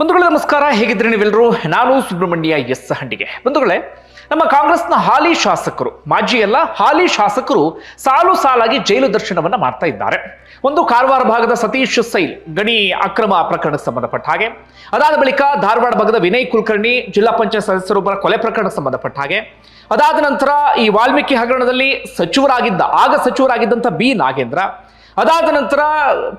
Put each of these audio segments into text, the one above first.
ಬಂಧುಗಳೇ, ನಮಸ್ಕಾರ. ಹೇಗಿದ್ರೆ ನೀವೆಲ್ಲರೂ? ನಾನು ಸುಬ್ರಹ್ಮಣ್ಯ ಎಸ್ ಹಂಡಿಗೆ. ಬಂಧುಗಳೇ, ನಮ್ಮ ಕಾಂಗ್ರೆಸ್ನ ಹಾಲಿ ಶಾಸಕರು, ಮಾಜಿ ಎಲ್ಲ ಹಾಲಿ ಶಾಸಕರು ಸಾಲು ಸಾಲಾಗಿ ಜೈಲು ದರ್ಶನವನ್ನ ಮಾಡ್ತಾ ಇದ್ದಾರೆ. ಒಂದು ಕಾರವಾರ ಭಾಗದ ಸತೀಶ್ ಸೈಲ್ ಗಣಿ ಅಕ್ರಮ ಪ್ರಕರಣಕ್ಕೆ ಸಂಬಂಧಪಟ್ಟ ಹಾಗೆ, ಅದಾದ ಬಳಿಕ ಧಾರವಾಡ ಭಾಗದ ವಿನಯ್ ಕುಲಕರ್ಣಿ, ಜಿಲ್ಲಾ ಪಂಚಾಯತ್ ಸದಸ್ಯರೊಬ್ಬರ ಕೊಲೆ ಪ್ರಕರಣಕ್ಕೆ ಸಂಬಂಧಪಟ್ಟ ಹಾಗೆ, ಅದಾದ ನಂತರ ಈ ವಾಲ್ಮೀಕಿ ಹಗರಣದಲ್ಲಿ ಸಚಿವರಾಗಿದ್ದ, ಆಗ ಸಚಿವರಾಗಿದ್ದಂಥ ಬಿ ನಾಗೇಂದ್ರ ಅದಾದ ನಂತರ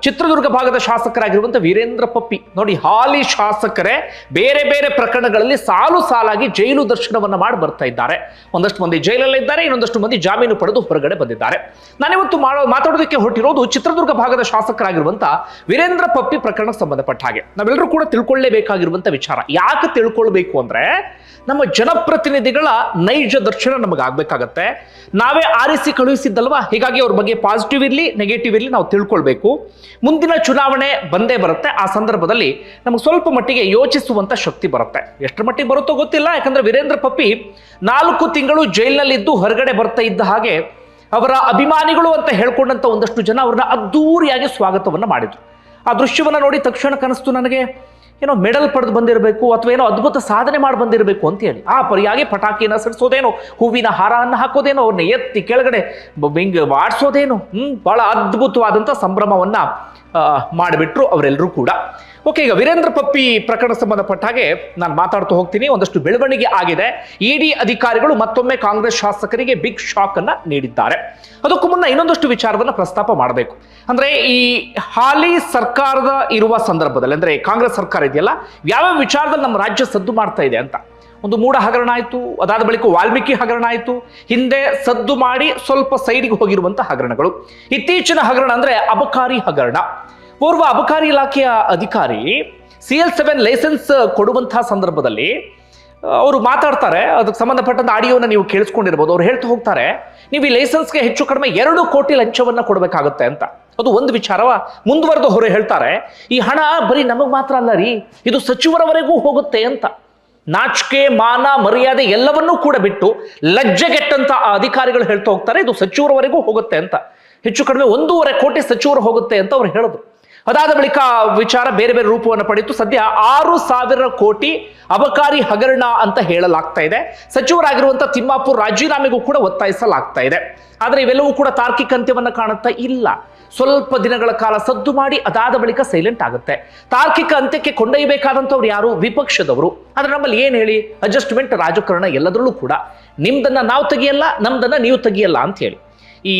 ಚಿತ್ರದುರ್ಗ ಭಾಗದ ಶಾಸಕರಾಗಿರುವಂಥ ವೀರೇಂದ್ರ ಪಪ್ಪಿ. ನೋಡಿ, ಹಾಲಿ ಶಾಸಕರೇ ಬೇರೆ ಬೇರೆ ಪ್ರಕರಣಗಳಲ್ಲಿ ಸಾಲು ಸಾಲಾಗಿ ಜೈಲು ದರ್ಶನವನ್ನು ಮಾಡಿ ಬರ್ತಾ ಇದ್ದಾರೆ. ಒಂದಷ್ಟು ಮಂದಿ ಜೈಲಲ್ಲಿದ್ದಾರೆ ಇನ್ನೊಂದಷ್ಟು ಮಂದಿ ಜಾಮೀನು ಪಡೆದು ಹೊರಗಡೆ ಬಂದಿದ್ದಾರೆ. ನಾನಿವತ್ತು ಮಾಡೋ, ಮಾತಾಡೋದಕ್ಕೆ ಹೊರಟಿರೋದು ಚಿತ್ರದುರ್ಗ ಭಾಗದ ಶಾಸಕರಾಗಿರುವಂಥ ವೀರೇಂದ್ರ ಪಪ್ಪಿ ಪ್ರಕರಣಕ್ಕೆ ಸಂಬಂಧಪಟ್ಟ ಹಾಗೆ. ನಾವೆಲ್ಲರೂ ಕೂಡ ತಿಳ್ಕೊಳ್ಳೇಬೇಕಾಗಿರುವಂಥ ವಿಚಾರ. ಯಾಕೆ ತಿಳ್ಕೊಳ್ಬೇಕು ಅಂದ್ರೆ ನಮ್ಮ ಜನಪ್ರತಿನಿಧಿಗಳ ನೈಜ ದರ್ಶನ ನಮಗೆ ಆಗ್ಬೇಕಾಗತ್ತೆ ನಾವೇ ಆರಿಸಿ ಕಳುಹಿಸಿದ್ದಲ್ವಾ? ಹೀಗಾಗಿ ಅವ್ರ ಬಗ್ಗೆ ಪಾಸಿಟಿವ್ ಇರಲಿ ನೆಗೆಟಿವ್ ಇರಲಿ ನಾವು ತಿಳ್ಕೊಳ್ಬೇಕು. ಮುಂದಿನ ಚುನಾವಣೆ ಬಂದೇ ಬರುತ್ತೆ. ಆ ಸಂದರ್ಭದಲ್ಲಿ ನಮಗೆ ಸ್ವಲ್ಪ ಮಟ್ಟಿಗೆ ಯೋಚಿಸುವಂತ ಶಕ್ತಿ ಬರುತ್ತೆ. ಎಷ್ಟರ ಮಟ್ಟಿಗೆ ಬರುತ್ತೋ ಗೊತ್ತಿಲ್ಲ. ಯಾಕಂದರೆ ವೀರೇಂದ್ರ ಪಪ್ಪಿ ನಾಲ್ಕು ತಿಂಗಳು ಜೈಲಿನಲ್ಲಿದ್ದು ಹೊರಗಡೆ ಬರ್ತಾ ಇದ್ದ ಹಾಗೆ ಅವರ ಅಭಿಮಾನಿಗಳು ಅಂತ ಹೇಳ್ಕೊಂಡಂಥ ಒಂದಷ್ಟು ಜನ ಅವ್ರನ್ನ ಅದ್ದೂರಿಯಾಗಿ ಸ್ವಾಗತವನ್ನ ಮಾಡಿದ್ರು. ಆ ದೃಶ್ಯವನ್ನ ನೋಡಿ ತಕ್ಷಣ ಕನಸ್ತು ನನಗೆ. ಏನೋ ಮೆಡಲ್ ಪಡೆದು ಬಂದಿರಬೇಕು ಅಥವಾ ಏನೋ ಅದ್ಭುತ ಸಾಧನೆ ಮಾಡಿ ಬಂದಿರಬೇಕು ಅಂತ ಹೇಳಿ. ಆ ಪರಿಯಾಗಿ ಪಟಾಕಿಯನ್ನು ಸಡಿಸೋದೇನೋ, ಹೂವಿನ ಹಾರವನ್ನು ಹಾಕೋದೇನೋ ಅವ್ರನ್ನ ಎತ್ತಿ ಕೆಳಗಡೆ ಬ- ಹಿಂಗ್ ಹ್ಞೂ ಭಾಳ ಅದ್ಭುತವಾದಂಥ ಸಂಭ್ರಮವನ್ನು ಮಾಡಿಬಿಟ್ರು ಅವರೆಲ್ಲರೂ ಕೂಡ. ಓಕೆ, ಈಗ ವೀರೇಂದ್ರ ಪಪ್ಪಿ ಪ್ರಕರಣ ಸಂಬಂಧಪಟ್ಟ ಹಾಗೆ ನಾನು ಮಾತಾಡ್ತಾ ಹೋಗ್ತೀನಿ. ಒಂದಷ್ಟು ಬೆಳವಣಿಗೆ ಆಗಿದೆ. ಇಡಿ ಅಧಿಕಾರಿಗಳು ಮತ್ತೊಮ್ಮೆ ಕಾಂಗ್ರೆಸ್ ಶಾಸಕರಿಗೆ ಬಿಗ್ ಶಾಕ್ ಅನ್ನ ನೀಡಿದ್ದಾರೆ. ಅದಕ್ಕೂ ಮುನ್ನ ಇನ್ನೊಂದಷ್ಟು ವಿಚಾರವನ್ನ ಪ್ರಸ್ತಾಪ ಮಾಡಬೇಕು. ಅಂದ್ರೆ ಈ ಹಾಲಿ ಸರ್ಕಾರದ ಇರುವ ಸಂದರ್ಭದಲ್ಲಿ, ಅಂದ್ರೆ ಕಾಂಗ್ರೆಸ್ ಸರ್ಕಾರ ಇದೆಯಲ್ಲ, ಯಾವ್ಯಾವ ವಿಚಾರದಲ್ಲಿ ನಮ್ಮ ರಾಜ್ಯ ಸದ್ದು ಮಾಡ್ತಾ ಇದೆ ಅಂತ. ಒಂದು ಮೂಡ ಹಗರಣ ಆಯಿತು, ಅದಾದ ಬಳಿಕ ವಾಲ್ಮೀಕಿ ಹಗರಣ ಆಯಿತು, ಹಿಂದೆ ಸದ್ದು ಮಾಡಿ ಸ್ವಲ್ಪ ಸೈಡಿಗೆ ಹೋಗಿರುವಂತಹ ಹಗರಣಗಳು. ಇತ್ತೀಚಿನ ಹಗರಣ ಅಂದ್ರೆ ಅಬಕಾರಿ ಹಗರಣ. ಪೂರ್ವ ಅಬಕಾರಿ ಇಲಾಖೆಯ ಅಧಿಕಾರಿ ಸಿ ಎಲ್ ಸೆವೆನ್ ಲೈಸೆನ್ಸ್ ಕೊಡುವಂತಹ ಸಂದರ್ಭದಲ್ಲಿ ಅವರು ಮಾತಾಡ್ತಾರೆ. ಅದಕ್ಕೆ ಸಂಬಂಧಪಟ್ಟಂತ ಆಡಿಯೋನ ನೀವು ಕೇಳಿಸ್ಕೊಂಡಿರ್ಬೋದು. ಅವ್ರು ಹೇಳ್ತಾ ಹೋಗ್ತಾರೆ, ನೀವು ಈ ಲೈಸೆನ್ಸ್ಗೆ ಹೆಚ್ಚು ಕಡಿಮೆ ಎರಡು ಕೋಟಿ ಲಂಚವನ್ನು ಕೊಡಬೇಕಾಗುತ್ತೆ ಅಂತ. ಅದು ಒಂದು ವಿಚಾರವ ಮುಂದುವರೆದು ಹೊರ ಹೇಳ್ತಾರೆ. ಈ ಹಣ ಬರೀ ನಮಗೆ ಮಾತ್ರ ಅಲ್ಲ ರೀ, ಇದು ಸಚಿವರವರೆಗೂ ಹೋಗುತ್ತೆ ಅಂತ. ನಾಚಿಕೆ, ಮಾನ, ಮರ್ಯಾದೆ ಎಲ್ಲವನ್ನೂ ಕೂಡ ಬಿಟ್ಟು ಲಜ್ಜೆಗೆಟ್ಟಂತ ಆ ಅಧಿಕಾರಿಗಳು ಹೇಳ್ತಾ ಹೋಗ್ತಾರೆ, ಇದು ಸಚಿವರವರೆಗೂ ಹೋಗುತ್ತೆ ಅಂತ. ಹೆಚ್ಚು ಕಡಿಮೆ ಒಂದೂವರೆ ಕೋಟಿ ಸಚಿವರು ಹೋಗುತ್ತೆ ಅಂತ ಅವ್ರು ಹೇಳಿದ್ರು ಅದಾದ ಬಳಿಕ ವಿಚಾರ ಬೇರೆ ಬೇರೆ ರೂಪವನ್ನು ಪಡೆಯಿತು. ಸದ್ಯ ಆರು ಸಾವಿರ ಕೋಟಿ ಅಬಕಾರಿ ಹಗರಣ ಅಂತ ಹೇಳಲಾಗ್ತಾ ಇದೆ. ಸಚಿವರಾಗಿರುವಂತಹ ತಿಮ್ಮಾಪುರ್ ರಾಜೀನಾಮೆಗೂ ಕೂಡ ಒತ್ತಾಯಿಸಲಾಗ್ತಾ ಇದೆ. ಆದರೆ ಇವೆಲ್ಲವೂ ಕೂಡ ತಾರ್ಕಿಕ ಅಂತ್ಯವನ್ನು ಕಾಣುತ್ತಾ ಇಲ್ಲ. ಸ್ವಲ್ಪ ದಿನಗಳ ಕಾಲ ಸದ್ದು ಮಾಡಿ ಅದಾದ ಬಳಿಕ ಸೈಲೆಂಟ್ ಆಗುತ್ತೆ. ತಾರ್ಕಿಕ ಅಂತ್ಯಕ್ಕೆ ಕೊಂಡೊಯ್ಯಬೇಕಾದಂಥವ್ರು ಯಾರು? ವಿಪಕ್ಷದವರು. ಆದರೆ ನಮ್ಮಲ್ಲಿ ಏನು ಹೇಳಿ? ಅಡ್ಜಸ್ಟ್ಮೆಂಟ್ ರಾಜಕಾರಣ ಎಲ್ಲದರಲ್ಲೂ ಕೂಡ. ನಿಮ್ದನ್ನ ನಾವು ತೆಗಿಯಲ್ಲ, ನಮ್ದನ್ನ ನೀವು ತೆಗಿಯಲ್ಲ ಅಂತ ಹೇಳಿ. ಈ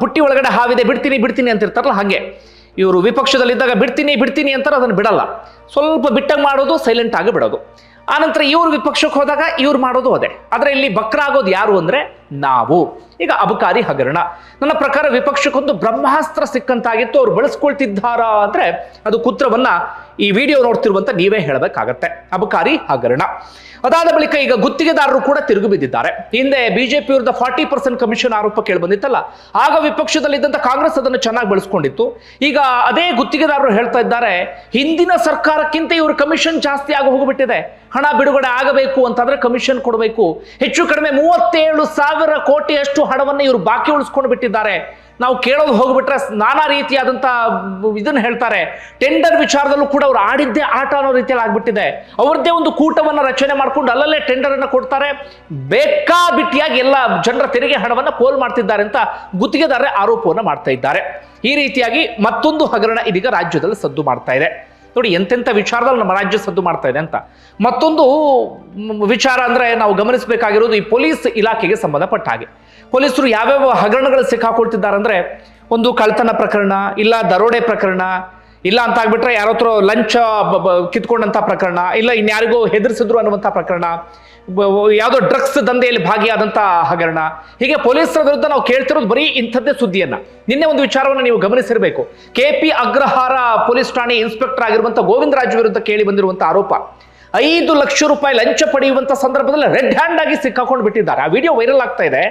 ಬುಟ್ಟಿ ಒಳಗಡೆ ಹಾವಿದೆ, ಬಿಡ್ತೀನಿ ಬಿಡ್ತೀನಿ ಅಂತ ಇರ್ತಾರಲ್ಲ ಹಾಗೆ. ಇವರು ವಿಪಕ್ಷದಲ್ಲಿದ್ದಾಗ ಬಿಡ್ತೀನಿ ಬಿಡ್ತೀನಿ ಅಂತಾರೆ, ಅದನ್ನು ಬಿಡಲ್ಲ. ಸ್ವಲ್ಪ ಬಿಟ್ಟಂಗೆ ಮಾಡೋದು ಸೈಲೆಂಟ್ ಆಗಿ ಬಿಡೋದು. ಆನಂತರ ಇವರು ವಿಪಕ್ಷಕ್ಕೆ ಹೋದಾಗ ಇವ್ರು ಮಾಡೋದು ಅದೇ. ಆದರೆ ಇಲ್ಲಿ ಬಕ್ರ ಆಗೋದು ಯಾರು ಅಂದ್ರೆ ನಾವು. ಈಗ ಅಬಕಾರಿ ಹಗರಣ. ನನ್ನ ಪ್ರಕಾರ ವಿಪಕ್ಷಕ್ಕೊಂದು ಬ್ರಹ್ಮಾಸ್ತ್ರ ಸಿಕ್ಕಂತಾಗಿತ್ತು, ಅವ್ರು ಬಳಸ್ಕೊಳ್ತಿದ್ದಾರಾ ಅಂದ್ರೆ ಅದು ಕುತ್ರವನ್ನ ಈ ವಿಡಿಯೋ ನೋಡ್ತಿರುವಂತ ನೀವೇ ಹೇಳಬೇಕಾಗತ್ತೆ. ಅಬಕಾರಿ ಹಗರಣ. ಅದಾದ ಬಳಿಕ ಈಗ ಗುತ್ತಿಗೆದಾರರು ಕೂಡ ತಿರುಗಿ ಬಿದ್ದಿದ್ದಾರೆ. ಹಿಂದೆ ಬಿಜೆಪಿ ವಿರುದ್ಧ ಫಾರ್ಟಿ ಪರ್ಸೆಂಟ್ ಕಮಿಷನ್ ಆರೋಪ ಕೇಳಿ ಬಂದಿತ್ತಲ್ಲ ಆಗ ವಿಪಕ್ಷದಲ್ಲಿದ್ದಂಥ ಕಾಂಗ್ರೆಸ್ ಅದನ್ನು ಚೆನ್ನಾಗಿ ಬಳಸ್ಕೊಂಡಿತ್ತು. ಈಗ ಅದೇ ಗುತ್ತಿಗೆದಾರರು ಹೇಳ್ತಾ ಇದ್ದಾರೆ, ಹಿಂದಿನ ಸರ್ಕಾರಕ್ಕಿಂತ ಇವರು ಕಮಿಷನ್ ಜಾಸ್ತಿ ಆಗಿ ಹೋಗ್ಬಿಟ್ಟಿದೆ. ಹಣ ಬಿಡುಗಡೆ ಆಗಬೇಕು ಅಂತಂದ್ರೆ ಕಮಿಷನ್ ಕೊಡಬೇಕು. ಹೆಚ್ಚು ಕಡಿಮೆ ಮೂವತ್ತೇಳು ಸಾವಿರ ಕೋಟಿಯಷ್ಟು ಹಣವನ್ನು ಇವರು ಬಾಕಿ ಉಳಿಸ್ಕೊಂಡು ಬಿಟ್ಟಿದ್ದಾರೆ. ನಾವು ಕೇಳೋದು ಹೋಗ್ಬಿಟ್ರೆ ನಾನಾ ರೀತಿಯಾದಂಥ ಇದನ್ನ ಹೇಳ್ತಾರೆ. ಟೆಂಡರ್ ವಿಚಾರದಲ್ಲೂ ಕೂಡ ಅವ್ರು ಆಡಿದ್ದೇ ಆಟ ಅನ್ನೋ ರೀತಿಯಲ್ಲಿ ಆಗ್ಬಿಟ್ಟಿದೆ. ಅವ್ರದ್ದೇ ಒಂದು ಕೂಟವನ್ನ ರಚನೆ ಮಾಡ್ಕೊಂಡು ಅಲ್ಲಲ್ಲೇ ಟೆಂಡರ್ ಅನ್ನ ಕೊಡ್ತಾರೆ. ಬೇಕಾಬಿಟ್ಟಿಯಾಗಿ ಎಲ್ಲ ಜನರ ತೆರಿಗೆ ಹಣವನ್ನ ಪೋಲ್ ಮಾಡ್ತಿದ್ದಾರೆ ಅಂತ ಗುತ್ತಿಗೆದಾರರೇ ಆರೋಪವನ್ನು ಮಾಡ್ತಾ ಇದ್ದಾರೆ. ಈ ರೀತಿಯಾಗಿ ಮತ್ತೊಂದು ಹಗರಣ ಇದೀಗ ರಾಜ್ಯದಲ್ಲಿ ಸದ್ದು ಮಾಡ್ತಾ ಇದೆ. ನೋಡಿ ಎಂತೆಂಥ ವಿಚಾರದಲ್ಲಿ ನಮ್ಮ ರಾಜ್ಯ ಸದ್ದು ಮಾಡ್ತಾ ಇದೆ ಅಂತ. ಮತ್ತೊಂದು ವಿಚಾರ ಅಂದರೆ ನಾವು ಗಮನಿಸಬೇಕಾಗಿರೋದು ಈ ಪೊಲೀಸ್ ಇಲಾಖೆಗೆ ಸಂಬಂಧಪಟ್ಟ ಹಾಗೆ. ಪೊಲೀಸರು ಯಾವ್ಯಾವ ಹಗರಣಗಳು ಸಿಕ್ಕಾಕೊಳ್ತಿದ್ದಾರೆ ಅಂದರೆ ಒಂದು ಕಳ್ತನ ಪ್ರಕರಣ, ಇಲ್ಲ ದರೋಡೆ ಪ್ರಕರಣ, ಇಲ್ಲ ಅಂತ ಆಗ್ಬಿಟ್ರೆ ಯಾರತ್ರ ಲಂಚ ಕಿತ್ಕೊಂಡಂತ ಪ್ರಕರಣ, ಇಲ್ಲ ಇನ್ಯಾರಿಗೋ ಹೆದರ್ಸಿದ್ರು ಅನ್ನುವಂಥ ಪ್ರಕರಣ ಯಾವುದೋ ಡ್ರಗ್ಸ್ ದಂಧೆಯಲ್ಲಿ ಭಾಗಿಯಾದಂಥ ಹಗರಣ. ಹೀಗೆ ಪೊಲೀಸರ ವಿರುದ್ಧ ನಾವು ಕೇಳ್ತಿರೋದು ಬರೀ ಇಂಥದ್ದೇ ಸುದ್ದಿಯನ್ನ. ನಿನ್ನೆ ಒಂದು ವಿಚಾರವನ್ನು ನೀವು ಗಮನಿಸಿರಬೇಕು. ಕೆ ಪಿ ಅಗ್ರಹಾರ ಪೊಲೀಸ್ ಠಾಣೆ ಇನ್ಸ್ಪೆಕ್ಟರ್ ಆಗಿರುವಂಥ ಗೋವಿಂದರಾಜ್ ವಿರುದ್ಧ ಕೇಳಿ ಬಂದಿರುವಂಥ ಆರೋಪ. ಐದು ಲಕ್ಷ ರೂಪಾಯಿ ಲಂಚ ಪಡೆಯುವಂತ ಸಂದರ್ಭದಲ್ಲಿ ರೆಡ್ ಹ್ಯಾಂಡ್ ಆಗಿ ಸಿಕ್ಕಾಕೊಂಡು ಬಿಟ್ಟಿದ್ದಾರೆ. ಆ ವಿಡಿಯೋ ವೈರಲ್ ಆಗ್ತಾ ಇದೆ.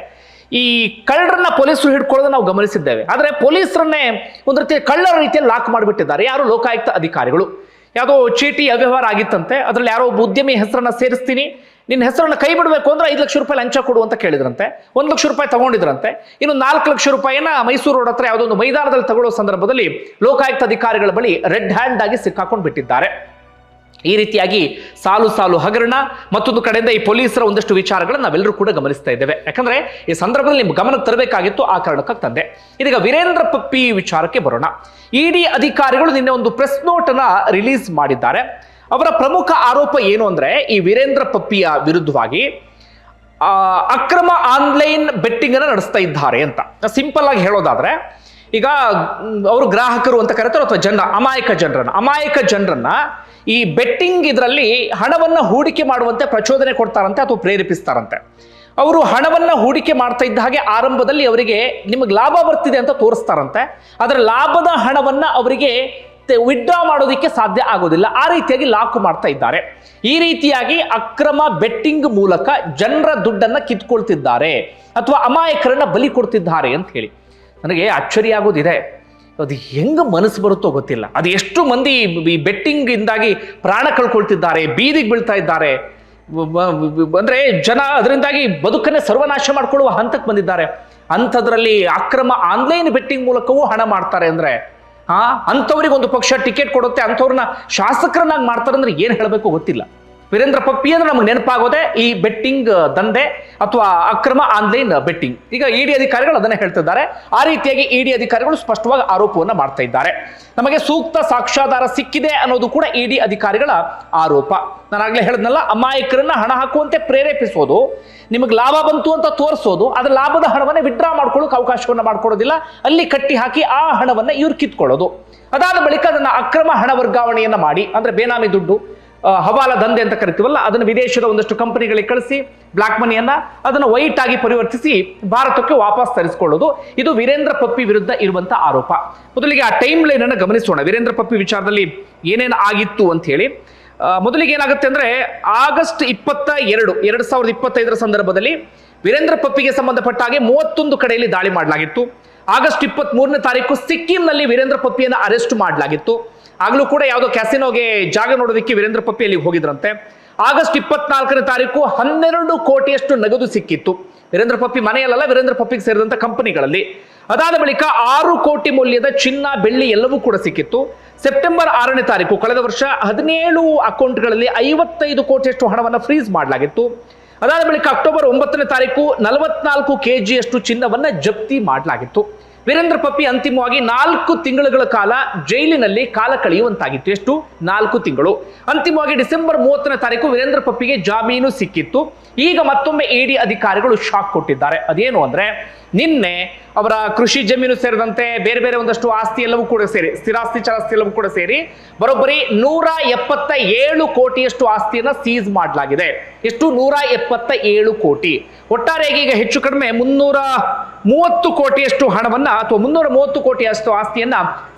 ಈ ಕಳ್ಳರನ್ನ ಪೊಲೀಸರು ಹಿಡ್ಕೊಳ್ಳೋದನ್ನ ನಾವು ಗಮನಿಸಿದ್ದೇವೆ. ಆದರೆ ಪೊಲೀಸರನ್ನೇ ಒಂದು ರೀತಿ ಕಳ್ಳರ ರೀತಿಯಲ್ಲಿ ಲಾಕ್ ಮಾಡಿಬಿಟ್ಟಿದ್ದಾರೆ. ಯಾರು ಲೋಕಾಯುಕ್ತ ಅಧಿಕಾರಿಗಳು? ಯಾವುದೋ ಚೀಟಿ ಅವ್ಯವಹಾರ ಆಗಿತ್ತಂತೆ. ಅದರಲ್ಲಿ ಯಾರೋ ಒಬ್ಬ ಉದ್ಯಮಿ ಹೆಸರನ್ನ ಸೇರಿಸ್ತೀನಿ. ನಿನ್ನ ಹೆಸರನ್ನ ಕೈ ಬಿಡಬೇಕು ಅಂದ್ರೆ ಐದು ಲಕ್ಷ ರೂಪಾಯಿ ಲಂಚ ಕೊಡು ಅಂತ ಕೇಳಿದ್ರಂತೆ, ಒಂದು ಲಕ್ಷ ರೂಪಾಯಿ ತಗೊಂಡಿದ್ರಂತೆ, ಇನ್ನು ನಾಲ್ಕು ಲಕ್ಷ ರೂಪಾಯಿನ ಮೈಸೂರು ರೋಡ್ ಹತ್ರ ಯಾವುದೋ ಒಂದು ಮೈದಾನದಲ್ಲಿ ತಗೊಳ್ಳೋ ಸಂದರ್ಭದಲ್ಲಿ ಲೋಕಾಯುಕ್ತ ಅಧಿಕಾರಿಗಳ ಬಳಿ ರೆಡ್ ಹ್ಯಾಂಡ್ ಆಗಿ ಸಿಕ್ಕಾಕೊಂಡು ಬಿಟ್ಟಿದ್ದಾರೆ. ಈ ರೀತಿಯಾಗಿ ಸಾಲು ಸಾಲು ಹಗರಣ ಮತ್ತೊಂದು ಕಡೆಯಿಂದ ಈ ಪೊಲೀಸರ ಒಂದಷ್ಟು ವಿಚಾರಗಳನ್ನು ನಾವೆಲ್ಲರೂ ಕೂಡ ಗಮನಿಸ್ತಾ ಇದ್ದೇವೆ. ಯಾಕಂದ್ರೆ ಈ ಸಂದರ್ಭದಲ್ಲಿ ನಿಮ್ಮ ಗಮನಕ್ಕೆ ತರಬೇಕಾಗಿತ್ತು, ಆ ಕಾರಣಕ್ಕಾಗಿ ತಂದೆ. ಇದೀಗ ವೀರೇಂದ್ರ ಪಪ್ಪಿ ವಿಚಾರಕ್ಕೆ ಬರೋಣ. ಇಡಿ ಅಧಿಕಾರಿಗಳು ನಿನ್ನೆ ಒಂದು ಪ್ರೆಸ್ ನೋಟ್ ಅನ್ನ ರಿಲೀಸ್ ಮಾಡಿದ್ದಾರೆ. ಅವರ ಪ್ರಮುಖ ಆರೋಪ ಏನು ಅಂದ್ರೆ, ಈ ವೀರೇಂದ್ರ ಪಪ್ಪಿಯ ವಿರುದ್ಧವಾಗಿ ಅಕ್ರಮ ಆನ್ಲೈನ್ ಬೆಟ್ಟಿಂಗ್ ಅನ್ನ ನಡೆಸ್ತಾ ಇದ್ದಾರೆ ಅಂತ. ಸಿಂಪಲ್ ಆಗಿ ಹೇಳೋದಾದ್ರೆ, ಈಗ ಅವರು ಗ್ರಾಹಕರು ಅಂತ ಕರೀತಾರೆ ಅಥವಾ ಜನರ ಅಮಾಯಕ ಜನರನ್ನ ಅಮಾಯಕ ಜನರನ್ನ ಈ ಬೆಟ್ಟಿಂಗ್ ಇದರಲ್ಲಿ ಹಣವನ್ನ ಹೂಡಿಕೆ ಮಾಡುವಂತೆ ಪ್ರಚೋದನೆ ಕೊಡ್ತಾರಂತೆ ಅಥವಾ ಪ್ರೇರೇಪಿಸ್ತಾರಂತೆ. ಅವರು ಹಣವನ್ನ ಹೂಡಿಕೆ ಮಾಡ್ತಾ ಇದ್ದ ಹಾಗೆ ಆರಂಭದಲ್ಲಿ ಅವರಿಗೆ ನಿಮಗೆ ಲಾಭ ಬರ್ತಿದೆ ಅಂತ ತೋರಿಸ್ತಾರಂತೆ. ಅದರ ಲಾಭದ ಹಣವನ್ನ ಅವರಿಗೆ ವಿಡ್ರಾ ಮಾಡೋದಕ್ಕೆ ಸಾಧ್ಯ ಆಗೋದಿಲ್ಲ. ಆ ರೀತಿಯಾಗಿ ಲಾಕ್ ಮಾಡ್ತಾ ಇದ್ದಾರೆ. ಈ ರೀತಿಯಾಗಿ ಅಕ್ರಮ ಬೆಟ್ಟಿಂಗ್ ಮೂಲಕ ಜನರ ದುಡ್ಡನ್ನ ಕಿತ್ಕೊಳ್ತಿದ್ದಾರೆ ಅಥವಾ ಅಮಾಯಕರನ್ನ ಬಲಿ ಕೊಡ್ತಿದ್ದಾರೆ ಅಂತ ಹೇಳಿ. ನನಗೆ ಅಚ್ಚರಿ ಆಗೋದಿದೆ ಅದು ಹೆಂಗೆ ಮನಸ್ಸು ಬರುತ್ತೋ ಗೊತ್ತಿಲ್ಲ. ಅದು ಎಷ್ಟು ಮಂದಿ ಈ ಬೆಟ್ಟಿಂಗ್ ಇಂದಾಗಿ ಪ್ರಾಣ ಕಳ್ಕೊಳ್ತಿದ್ದಾರೆ, ಬೀದಿಗೆ ಬೀಳ್ತಾ ಇದ್ದಾರೆ. ಅಂದ್ರೆ ಜನ ಅದರಿಂದಾಗಿ ಬದುಕನ್ನೇ ಸರ್ವನಾಶ ಮಾಡ್ಕೊಳ್ಳುವ ಹಂತಕ್ಕೆ ಬಂದಿದ್ದಾರೆ. ಅಂಥದ್ರಲ್ಲಿ ಅಕ್ರಮ ಆನ್ಲೈನ್ ಬೆಟ್ಟಿಂಗ್ ಮೂಲಕವೂ ಹಣ ಮಾಡ್ತಾರೆ ಅಂದ್ರೆ ಹಾ ಅಂಥವ್ರಿಗೆ ಒಂದು ಪಕ್ಷ ಟಿಕೆಟ್ ಕೊಡುತ್ತೆ ಅಂಥವ್ರನ್ನ ಶಾಸಕರನ್ನಾಗಿ ಮಾಡ್ತಾರಂದ್ರೆ ಏನ್ ಹೇಳಬೇಕು ಗೊತ್ತಿಲ್ಲ. ವೀರೇಂದ್ರ ಪಪ್ಪಿ ಅಂದ್ರೆ ನಮಗೆ ನೆನಪಾಗೋದೆ ಈ ಬೆಟ್ಟಿಂಗ್ ದಂಧೆ ಅಥವಾ ಅಕ್ರಮ ಆನ್ಲೈನ್ ಬೆಟ್ಟಿಂಗ್ ಈಗ ಇಡಿ ಅಧಿಕಾರಿಗಳು ಅದನ್ನ ಹೇಳ್ತಿದ್ದಾರೆ. ಆ ರೀತಿಯಾಗಿ ಇಡಿ ಅಧಿಕಾರಿಗಳು ಸ್ಪಷ್ಟವಾಗಿ ಆರೋಪವನ್ನು ಮಾಡ್ತಾ ಇದ್ದಾರೆ. ನಮಗೆ ಸೂಕ್ತ ಸಾಕ್ಷ್ಯಾಧಾರ ಸಿಕ್ಕಿದೆ ಅನ್ನೋದು ಕೂಡ ಇಡಿ ಅಧಿಕಾರಿಗಳ ಆರೋಪ. ನಾನು ಆಗ್ಲೇ ಹೇಳಿದ್ನಲ್ಲ, ಅಮಾಯಕರನ್ನ ಹಣ ಹಾಕುವಂತೆ ಪ್ರೇರೇಪಿಸೋದು, ನಿಮಗೆ ಲಾಭ ಬಂತು ಅಂತ ತೋರಿಸೋದು, ಅದರ ಲಾಭದ ಹಣವನ್ನು ವಿಡ್ರಾ ಮಾಡ್ಕೊಳ್ಳೋಕೆ ಅವಕಾಶವನ್ನು ಮಾಡ್ಕೊಡೋದಿಲ್ಲ, ಅಲ್ಲಿ ಕಟ್ಟಿ ಹಾಕಿ ಆ ಹಣವನ್ನು ಇವ್ರು ಕಿತ್ಕೊಳ್ಳೋದು. ಅದಾದ ಬಳಿಕ ಅದನ್ನು ಅಕ್ರಮ ಹಣ ವರ್ಗಾವಣೆಯನ್ನು ಮಾಡಿ, ಅಂದರೆ ಬೇನಾಮಿ ದುಡ್ಡು ಹವಾಲ ದಂಧೆ ಅಂತ ಕರಿತೀವಲ್ಲ, ಅದನ್ನು ವಿದೇಶದ ಒಂದಷ್ಟು ಕಂಪನಿಗಳಿಗೆ ಕಳಿಸಿ ಬ್ಲಾಕ್ ಮನಿಯನ್ನ ಅದನ್ನು ವೈಟ್ ಆಗಿ ಪರಿವರ್ತಿಸಿ ಭಾರತಕ್ಕೆ ವಾಪಸ್ ತರಿಸಿಕೊಳ್ಳೋದು. ಇದು ವೀರೇಂದ್ರ ಪಪ್ಪಿ ವಿರುದ್ಧ ಇರುವಂತಹ ಆರೋಪ. ಮೊದಲಿಗೆ ಆ ಟೈಮ್ ಲೈನ್ ಅನ್ನು ಗಮನಿಸೋಣ. ವೀರೇಂದ್ರ ಪಪ್ಪಿ ವಿಚಾರದಲ್ಲಿ ಏನೇನು ಆಗಿತ್ತು ಅಂತ ಹೇಳಿ. ಮೊದಲಿಗೆ ಏನಾಗುತ್ತೆ ಅಂದ್ರೆ, ಆಗಸ್ಟ್ ಇಪ್ಪತ್ತ ಎರಡು, ಎರಡ್ ಸಾವಿರದ ಇಪ್ಪತ್ತೈದರ ಸಂದರ್ಭದಲ್ಲಿ ವೀರೇಂದ್ರ ಪಪ್ಪಿಗೆ ಸಂಬಂಧಪಟ್ಟ ಹಾಗೆ ಮೂವತ್ತೊಂದು ಕಡೆಯಲ್ಲಿ ದಾಳಿ ಮಾಡಲಾಗಿತ್ತು. ಆಗಸ್ಟ್ ಇಪ್ಪತ್ತ್ ಮೂರನೇ ತಾರೀಕು ಸಿಕ್ಕಿಂನಲ್ಲಿ ವೀರೇಂದ್ರ ಪಪ್ಪಿಯನ್ನು ಅರೆಸ್ಟ್ ಮಾಡಲಾಗಿತ್ತು. ಆಗ್ಲೂ ಕೂಡ ಯಾವುದೋ ಕ್ಯಾಸಿನೋಗೆ ಜಾಗ ನೋಡೋದಕ್ಕೆ ವೀರೇಂದ್ರ ಪಪ್ಪಿ ಅಲ್ಲಿಗೆ ಹೋಗಿದ್ರಂತೆ. ಆಗಸ್ಟ್ ಇಪ್ಪತ್ನಾಲ್ಕನೇ ತಾರೀಕು ಹನ್ನೆರಡು ಕೋಟಿಯಷ್ಟು ನಗದು ಸಿಕ್ಕಿತ್ತು. ವೀರೇಂದ್ರ ಪಪ್ಪಿ ಮನೆಯಲ್ಲ ವೀರೇಂದ್ರ ಪಪ್ಪಿಗೆ ಸೇರಿದಂತ ಕಂಪನಿಗಳಲ್ಲಿ. ಅದಾದ ಬಳಿಕ ಆರು ಕೋಟಿ ಮೌಲ್ಯದ ಚಿನ್ನ, ಬೆಳ್ಳಿ ಎಲ್ಲವೂ ಕೂಡ ಸಿಕ್ಕಿತ್ತು. ಸೆಪ್ಟೆಂಬರ್ ಆರನೇ ತಾರೀಕು ಕಳೆದ ವರ್ಷ ಹದಿನೇಳು ಅಕೌಂಟ್ಗಳಲ್ಲಿ ಐವತ್ತೈದು ಕೋಟಿಯಷ್ಟು ಹಣವನ್ನು ಫ್ರೀಸ್ ಮಾಡಲಾಗಿತ್ತು. ಅದಾದ ಬಳಿಕ ಅಕ್ಟೋಬರ್ ಒಂಬತ್ತನೇ ತಾರೀಕು ನಲವತ್ನಾಲ್ಕು ಕೆಜಿಯಷ್ಟು ಚಿನ್ನವನ್ನು ಜಪ್ತಿ ಮಾಡಲಾಗಿತ್ತು. ವೀರೇಂದ್ರ ಪಪ್ಪಿ ಅಂತಿಮವಾಗಿ ನಾಲ್ಕು ತಿಂಗಳುಗಳ ಕಾಲ ಜೈಲಿನಲ್ಲಿ ಕಾಲ ಕಳೆಯುವಂತಾಗಿತ್ತು. ಎಷ್ಟು? ನಾಲ್ಕು ತಿಂಗಳು. ಅಂತಿಮವಾಗಿ ಡಿಸೆಂಬರ್ ಮೂವತ್ತನೇ ತಾರೀಕು ವೀರೇಂದ್ರ ಪಪ್ಪಿಗೆ ಜಾಮೀನು ಸಿಕ್ಕಿತ್ತು. ಈಗ ಮತ್ತೊಮ್ಮೆ ಇಡಿ ಅಧಿಕಾರಿಗಳು ಶಾಕ್ ಕೊಟ್ಟಿದ್ದಾರೆ. ಅದೇನು ಅಂದ್ರೆ, ನಿನ್ನೆ ಅವರ ಕೃಷಿ ಜಮೀನು ಸೇರಿದಂತೆ ಬೇರೆ ಬೇರೆ ಒಂದಷ್ಟು ಆಸ್ತಿ ಎಲ್ಲವೂ ಕೂಡ ಸೇರಿ, ಸ್ಥಿರಾಸ್ತಿ ಚರಾಸ್ತಿ ಎಲ್ಲವೂ ಕೂಡ ಸೇರಿ ಬರೋಬ್ಬರಿ ನೂರ ಎಪ್ಪತ್ತ ಏಳು ಕೋಟಿಯಷ್ಟು ಆಸ್ತಿಯನ್ನ ಸೀಸ್ ಮಾಡಲಾಗಿದೆ. ಎಷ್ಟು? ನೂರ ಎಪ್ಪತ್ತ ಏಳು ಕೋಟಿ. ಒಟ್ಟಾರೆಯಾಗಿ ಈಗ ಹೆಚ್ಚು ಕಡಿಮೆ ಮುನ್ನೂರ ಮೂವತ್ತು ಕೋಟಿಯಷ್ಟು ಹಣವನ್ನ ಅಥವಾ ಮುನ್ನೂರ ಮೂವತ್ತು ಕೋಟಿಯಷ್ಟು ಆಸ್ತಿಯನ್ನ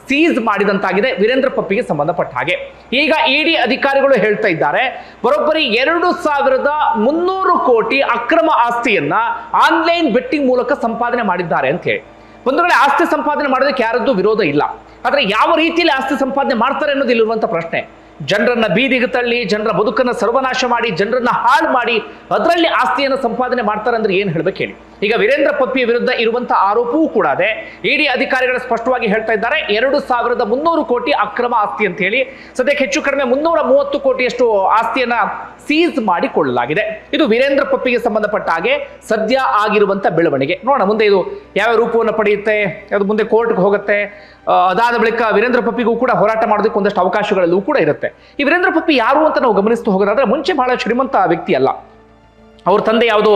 ಸೀಸ್ ಮಾಡಿದಂತಾಗಿದೆ ವೀರೇಂದ್ರ ಪಪ್ಪಿಗೆ ಸಂಬಂಧಪಟ್ಟ ಹಾಗೆ. ಈಗ ಇಡಿ ಅಧಿಕಾರಿಗಳು ಹೇಳ್ತಾ ಇದ್ದಾರೆ, ಬರೋಬ್ಬರಿ ಎರಡು ಸಾವಿರದ ಮುನ್ನೂರು ಕೋಟಿ ಅಕ್ರಮ ಆಸ್ತಿಯನ್ನ ಆನ್ಲೈನ್ ಬೆಟ್ಟಿಂಗ್ ಮೂಲಕ ಸಂಪಾದನೆ ಮಾಡಿದ್ದಾರೆ ಅಂತ ಹೇಳಿ. ಒಂದು ವೇಳೆ ಆಸ್ತಿ ಸಂಪಾದನೆ ಮಾಡೋದಕ್ಕೆ ಯಾರದ್ದು ವಿರೋಧ ಇಲ್ಲ. ಆದರೆ ಯಾವ ರೀತಿಯಲ್ಲಿ ಆಸ್ತಿ ಸಂಪಾದನೆ ಮಾಡ್ತಾರೆ ಅನ್ನೋದು ಇಲ್ಲಿರುವಂತಹ ಪ್ರಶ್ನೆ. ಜನರನ್ನ ಬೀದಿಗೆ ತಳ್ಳಿ, ಜನರ ಬದುಕನ್ನ ಸರ್ವನಾಶ ಮಾಡಿ, ಜನರನ್ನ ಹಾಳು ಮಾಡಿ, ಅದರಲ್ಲಿ ಆಸ್ತಿಯನ್ನು ಸಂಪಾದನೆ ಮಾಡ್ತಾರೆ ಅಂದ್ರೆ ಏನು ಹೇಳ್ಬೇಕು ಹೇಳಿ. ಈಗ ವೀರೇಂದ್ರ ಪಪ್ಪಿ ವಿರುದ್ಧ ಇರುವಂತಹ ಆರೋಪವೂ ಕೂಡ ಅದೇ ಇಡಿ ಅಧಿಕಾರಿಗಳು ಸ್ಪಷ್ಟವಾಗಿ ಹೇಳ್ತಾ ಇದ್ದಾರೆ, ಎರಡು ಸಾವಿರದ ಮುನ್ನೂರು ಕೋಟಿ ಅಕ್ರಮ ಆಸ್ತಿ ಅಂತ ಹೇಳಿ. ಸದ್ಯಕ್ಕೆ ಹೆಚ್ಚು ಕಡಿಮೆ ಮುನ್ನೂರ ಮೂವತ್ತು ಕೋಟಿಯಷ್ಟು ಆಸ್ತಿಯನ್ನ ಸೀಸ್ ಮಾಡಿಕೊಳ್ಳಲಾಗಿದೆ. ಇದು ವೀರೇಂದ್ರ ಪಪ್ಪಿಗೆ ಸಂಬಂಧಪಟ್ಟ ಹಾಗೆ ಸದ್ಯ ಆಗಿರುವಂತ ಬೆಳವಣಿಗೆ. ನೋಡೋಣ, ಮುಂದೆ ಇದು ಯಾವ ರೂಪವನ್ನು ಪಡೆಯುತ್ತೆ ಅದು ಮುಂದೆ ಕೋರ್ಟ್ಗೆ ಹೋಗುತ್ತೆ ಅದಾದ ಬಳಿಕ ವೀರೇಂದ್ರ ಪಪ್ಪಿಗೂ ಕೂಡ ಹೋರಾಟ ಮಾಡೋದಕ್ಕೆ ಒಂದಷ್ಟು ಅವಕಾಶಗಳಲ್ಲೂ ಕೂಡ ಇರುತ್ತೆ. ಈ ವೀರೇಂದ್ರ ಪಪ್ಪಿ ಯಾರು ಅಂತ ನಾವು ಗಮನಿಸ್ತು ಹೋಗೋದಾದ್ರೆ, ಮುಂಚೆ ಬಹಳ ಶ್ರೀಮಂತ ವ್ಯಕ್ತಿ ಅಲ್ಲ ಅವ್ರ ತಂದೆ ಯಾವುದೋ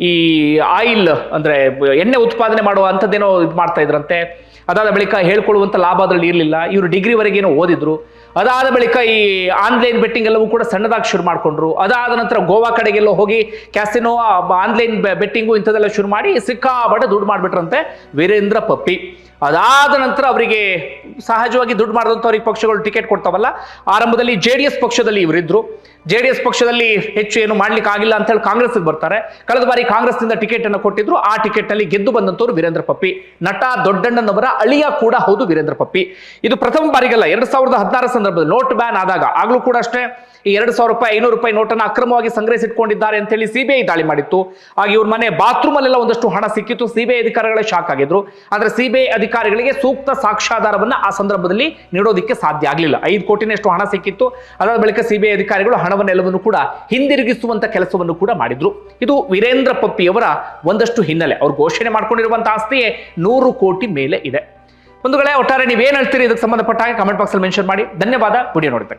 ಈ ಆಯಿಲ್ ಅಂದ್ರೆ ಎಣ್ಣೆ ಉತ್ಪಾದನೆ ಮಾಡುವಂಥದ್ದೇನೋ ಇದು ಮಾಡ್ತಾ ಇದ್ರಂತೆ. ಅದಾದ ಬಳಿಕ ಹೇಳ್ಕೊಳ್ಳುವಂಥ ಲಾಭ ಅದರಲ್ಲಿ ಇರಲಿಲ್ಲ. ಇವರು ಡಿಗ್ರಿವರೆಗೇನೋ ಓದಿದ್ರು. ಅದಾದ ಬಳಿಕ ಈ ಆನ್ಲೈನ್ ಬೆಟ್ಟಿಂಗ್ ಎಲ್ಲವೂ ಕೂಡ ಸಣ್ಣದಾಗಿ ಶುರು ಮಾಡ್ಕೊಂಡ್ರು. ಅದಾದ ನಂತರ ಗೋವಾ ಕಡೆಗೆಲ್ಲ ಹೋಗಿ ಕ್ಯಾಸಿನೋ ಆನ್ಲೈನ್ ಬೆಟ್ಟಿಂಗು ಇಂಥದ್ದೆಲ್ಲ ಶುರು ಮಾಡಿ ಸಿಕ್ಕಾಬಟ್ಟೆ ದುಡ್ಡು ಮಾಡಿಬಿಟ್ರಂತೆ. ವೀರೇಂದ್ರ ಪಪ್ಪಿ. ಅದಾದ ನಂತರ ಅವರಿಗೆ ಸಹಜವಾಗಿ ದುಡ್ಡು ಮಾಡಿದಂಥವ್ರಿಗೆ ಪಕ್ಷಗಳು ಟಿಕೆಟ್ ಕೊಡ್ತಾವಲ್ಲ, ಆರಂಭದಲ್ಲಿ ಜೆ ಡಿ ಎಸ್ ಪಕ್ಷದಲ್ಲಿ ಇವರಿದ್ರು. ಜೆ ಡಿ ಎಸ್ ಪಕ್ಷದಲ್ಲಿ ಹೆಚ್ಚು ಏನು ಮಾಡ್ಲಿಕ್ಕೆ ಆಗಿಲ್ಲ ಅಂತ ಹೇಳಿ ಕಾಂಗ್ರೆಸ್ಗೆ ಬರ್ತಾರೆ. ಕಳೆದ ಬಾರಿ ಕಾಂಗ್ರೆಸ್ನಿಂದ ಟಿಕೆಟ್ ಅನ್ನು ಕೊಟ್ಟಿದ್ರು. ಆ ಟಿಕೆಟ್ನಲ್ಲಿ ಗೆದ್ದು ಬಂದಂತವರು ವೀರೇಂದ್ರ ಪಪ್ಪಿ. ನಟ ದೊಡ್ಡಣ್ಣನವರ ಅಳಿಯ ಕೂಡ ಹೌದು ವೀರೇಂದ್ರ ಪಪ್ಪಿ. ಇದು ಪ್ರಥಮ ಬಾರಿಗಲ್ಲ, ಎರಡ್ ಸಾವಿರದ ಹದಿನಾರ ಸಂದರ್ಭದಲ್ಲಿ ನೋಟ್ ಬ್ಯಾನ್ ಆದಾಗ ಆಗ್ಲೂ ಕೂಡ ಅಷ್ಟೇ ಈ ಎರಡು ಸಾವಿರ ರೂಪಾಯಿ, ಐನೂರು ರೂಪಾಯಿ ನೋಟನ್ನು ಅಕ್ರಮವಾಗಿ ಸಂಗ್ರಹಿಸಿಟ್ಕೊಂಡಿದ್ದಾರೆ ಅಂತ ಹೇಳಿ ಸಿಬಿಐ ದಾಳಿ ಮಾಡಿತ್ತು. ಹಾಗೆ ಇವ್ರ ಮನೆ ಬಾತ್ರೂಮ್ ಅಲ್ಲೆಲ್ಲ ಒಂದಷ್ಟು ಹಣ ಸಿಕ್ಕಿತ್ತು. ಸಿಬಿಐ ಅಧಿಕಾರಿಗಳೇ ಶಾಕ್ ಆಗಿದ್ರು. ಆದ್ರೆ ಸಿಬಿಐ ಅಧಿಕಾರಿಗಳಿಗೆ ಸೂಕ್ತ ಸಾಕ್ಷ್ಯಾಧಾರವನ್ನ ಆ ಸಂದರ್ಭದಲ್ಲಿ ನೀಡೋದಕ್ಕೆ ಸಾಧ್ಯ ಆಗಲಿಲ್ಲ. ಐದು ಕೋಟಿನಷ್ಟು ಹಣ ಸಿಕ್ಕಿತ್ತು. ಅದರ ಬಳಿಕ ಸಿಬಿಐ ಅಧಿಕಾರಿಗಳು ಹಣವನ್ನೆಲ್ಲವನ್ನು ಕೂಡ ಹಿಂದಿರುಗಿಸುವಂತ ಕೆಲಸವನ್ನು ಕೂಡ ಮಾಡಿದ್ರು. ಇದು ವೀರೇಂದ್ರ ಪಪ್ಪಿಯವರ ಒಂದಷ್ಟು ಹಿನ್ನೆಲೆ. ಅವ್ರು ಘೋಷಣೆ ಮಾಡ್ಕೊಂಡಿರುವಂತಹ ಆಸ್ತಿಯೇ ನೂರು ಕೋಟಿ ಮೇಲೆ ಇದೆ. ಒಂದು ವೇಳೆ ಒಟ್ಟಾರೆ ನೀವೇನು ಹೇಳ್ತೀರಿ? ಇದಕ್ಕೆ ಸಂಬಂಧಪಟ್ಟ ಹಾಗೆ ಕಮೆಂಟ್ ಬಾಕ್ಸ್ ಅಲ್ಲಿ ಮೆನ್ಷನ್ ಮಾಡಿ. ಧನ್ಯವಾದ. ವಿಡಿಯೋ ನೋಡಿದ್ದಕ್ಕೆ